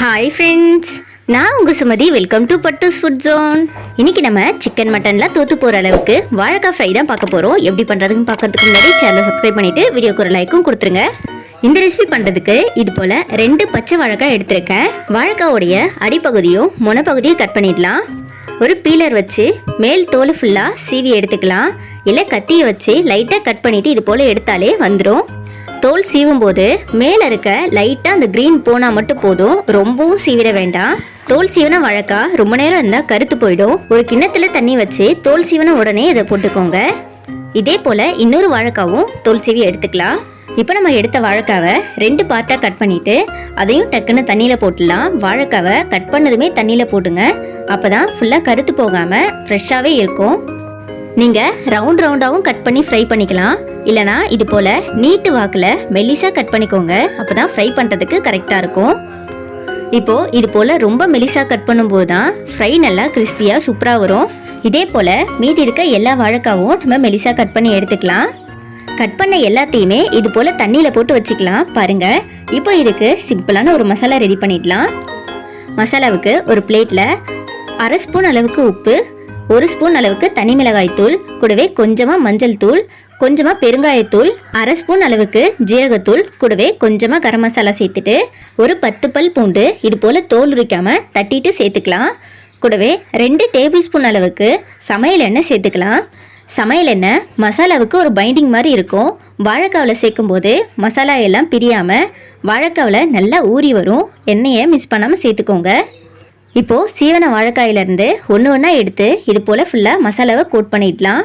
Hi friends நான் உங்கள் Sumathi. Welcome to Pattus food zone இன்னைக்கு நம்ம சிக்கன் மட்டன்லாம் தோற்று போகிற அளவுக்கு வாழைக்காய் ஃப்ரை தான் பார்க்க போகிறோம் எப்படி பண்ணுறதுன்னு பார்க்கறதுக்கு முன்னாடி சேனலை சப்ஸ்கிரைப் பண்ணிவிட்டு வீடியோக்கு ஒரு லைக்கும் கொடுத்துருங்க. இந்த ரெசிபி பண்ணுறதுக்கு இது போல் ரெண்டு பச்சை வாழைக்காய் எடுத்திருக்கேன். வாழைக்காவுடைய அடிப்பகுதியும் முனப்பகுதியும் கட் பண்ணிடலாம். ஒரு பீலர் வச்சு மேல் தோல் ஃபுல்லாக சீவி எடுத்துக்கலாம். இல்லை கத்தியை வச்சு லைட்டாக கட் பண்ணிவிட்டு இது போல் எடுத்தாலே வந்துடும் தோல் சீவும் போது மேலே இருக்க லைட்டாக அந்த க்ரீன் போனால் மட்டும் போதும். ரொம்பவும் சீவிட வேண்டாம். தோல் சீவன வழக்கா ரொம்ப நேரம் இருந்தால் கருத்து போயிடும். ஒரு கிண்ணத்துல தண்ணி வச்சு தோல் சீவன உடனே இதை போட்டுக்கோங்க. இதே போல் இன்னொரு வாழைக்காவும் தோல் சீவி எடுத்துக்கலாம். இப்போ நம்ம எடுத்த வாழைக்காவை ரெண்டு பார்ட்டாக கட் பண்ணிட்டு அதையும் டக்குன்னு தண்ணியில் போட்டுடலாம். வாழைக்காவை கட் பண்ணதுமே தண்ணியில் போட்டுங்க அப்போ தான் ஃபுல்லாக கருத்து போகாமல் ஃப்ரெஷ்ஷாகவே இருக்கும். நீங்கள் ரவுண்ட் ரவுண்டாகவும் கட் பண்ணி ஃப்ரை பண்ணிக்கலாம். இல்லைனா இது போல் நீட்டு வாக்கில் மெலிசாக கட் பண்ணிக்கோங்க. அப்போ தான் ஃப்ரை பண்ணுறதுக்கு கரெக்டாக இருக்கும். இப்போது இது போல் ரொம்ப மெலிசாக கட் பண்ணும்போது தான் ஃப்ரை நல்லா கிறிஸ்பியாக சூப்பராக வரும். இதே போல் மீதி இருக்க எல்லா வாழைக்காவும் நம்ம மெலிசாக கட் பண்ணி எடுத்துக்கலாம். கட் பண்ண எல்லாத்தையுமே இது போல் தண்ணியில் போட்டு வச்சுக்கலாம். பாருங்கள் இப்போ இதுக்கு சிம்பிளான ஒரு மசாலா ரெடி பண்ணிடலாம். மசாலாவுக்கு ஒரு பிளேட்டில் அரை ஸ்பூன் அளவுக்கு உப்பு ஒரு ஸ்பூன் அளவுக்கு தனி மிளகாய் தூள் கூடவே கொஞ்சமாக மஞ்சள் தூள் கொஞ்சமாக பெருங்காயத்தூள் அரை ஸ்பூன் அளவுக்கு ஜீரகத்தூள் கூடவே கொஞ்சமாக கரம் மசாலா சேர்த்துட்டு ஒரு பத்து பல் பூண்டு இது போல் தோல் உரிக்காமல் தட்டிட்டு சேர்த்துக்கலாம். கூடவே ரெண்டு டேபிள் ஸ்பூன் அளவுக்கு சமையல் எண்ணெய் சேர்த்துக்கலாம். சமையல் எண்ணெய் மசாலாவுக்கு ஒரு பைண்டிங் மாதிரி இருக்கும். வாழைக்காவில் சேர்க்கும்போது மசாலா எல்லாம் பிரியாமல் வாழைக்காவில் நல்லா ஊறி வரும். எண்ணெயை மிஸ் பண்ணாமல் சேர்த்துக்கோங்க. இப்போது சீவன வாழைக்காயிலேருந்து ஒன்று ஒன்றா எடுத்து இது போல் ஃபுல்லாக மசாலாவை கோட் பண்ணிடலாம்.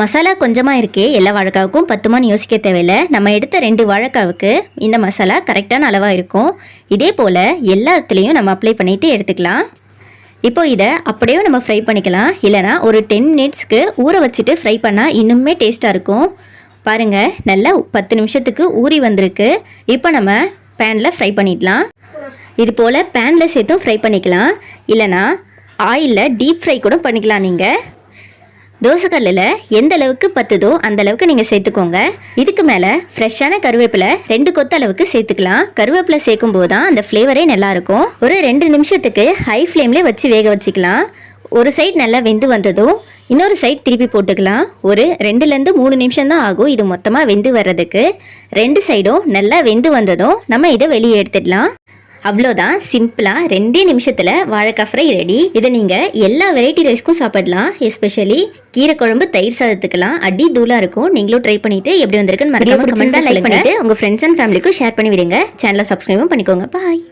மசாலா கொஞ்சமாக இருக்கே எல்லா வாழைக்காவுக்கும் பத்துமான்னு யோசிக்க தேவையில்லை. நம்ம எடுத்த ரெண்டு வாழைக்காவுக்கு இந்த மசாலா கரெக்டான அளவாக இருக்கும். இதே போல் எல்லாத்துலேயும் நம்ம அப்ளை பண்ணிவிட்டு எடுத்துக்கலாம். இப்போ இதை அப்படியே நம்ம ஃப்ரை பண்ணிக்கலாம். இல்லைனா ஒரு டென் மினிட்ஸ்க்கு ஊற வச்சுட்டு ஃப்ரை பண்ணால் இன்னுமே டேஸ்ட்டாக இருக்கும். பாருங்கள் நல்லா பத்து நிமிஷத்துக்கு ஊறி வந்திருக்கு. இப்போ நம்ம பேனில் ஃப்ரை பண்ணிடலாம். இது போல் பேனில் சேர்த்தும் ஃப்ரை பண்ணிக்கலாம். இல்லைனா ஆயிலில் டீப் ஃப்ரை கூட பண்ணிக்கலாம் நீங்கள் தோசைக்கல்லில் எந்த அளவுக்கு பத்துதோ அந்த அளவுக்கு நீங்கள் சேர்த்துக்கோங்க. இதுக்கு மேலே ஃப்ரெஷ்ஷான கருவேப்பிலை ரெண்டு கொத்த அளவுக்கு சேர்த்துக்கலாம். கருவேப்பிலை சேர்க்கும் போது தான் அந்த ஃப்ளேவரே நல்லாயிருக்கும் ஒரு ரெண்டு நிமிஷத்துக்கு ஹை ஃப்ளேம்லேயே வச்சு வேக வச்சுக்கலாம். ஒரு சைட் நல்லா வெந்து வந்ததும் இன்னொரு சைட் திருப்பி போட்டுக்கலாம். ஒரு ரெண்டுலேருந்து மூணு நிமிஷம் தான் ஆகும் இது மொத்தமாக வெந்து வர்றதுக்கு. ரெண்டு சைடும் நல்லா வெந்து வந்ததும் நம்ம இதை வெளியே எடுத்துடலாம். அவ்வளோதான். சிம்பிளாக ரெண்டே நிமிஷத்தில் வாழைக்காய் ஃப்ரை ரெடி இதை நீங்கள் எல்லா வெரைட்டி ரைஸ்க்கும் சாப்பிடலாம். எஸ்பெஷலி கீரை குழம்பு தயிர் சாதத்துக்கெல்லாம் அடி தூளாக இருக்கும். நீங்களும் ட்ரை பண்ணிட்டு எப்படி வந்திருக்குன்னு மறக்காம கமெண்ட்டாக லைக் பண்ணிட்டு உங்கள் ஃப்ரெண்ட்ஸ் அண்ட் ஃபேமிலிக்கும் ஷேர் பண்ணி விடுங்க சேனலை சப்ஸ்கிரைபும் பண்ணிக்கோங்க. பாய்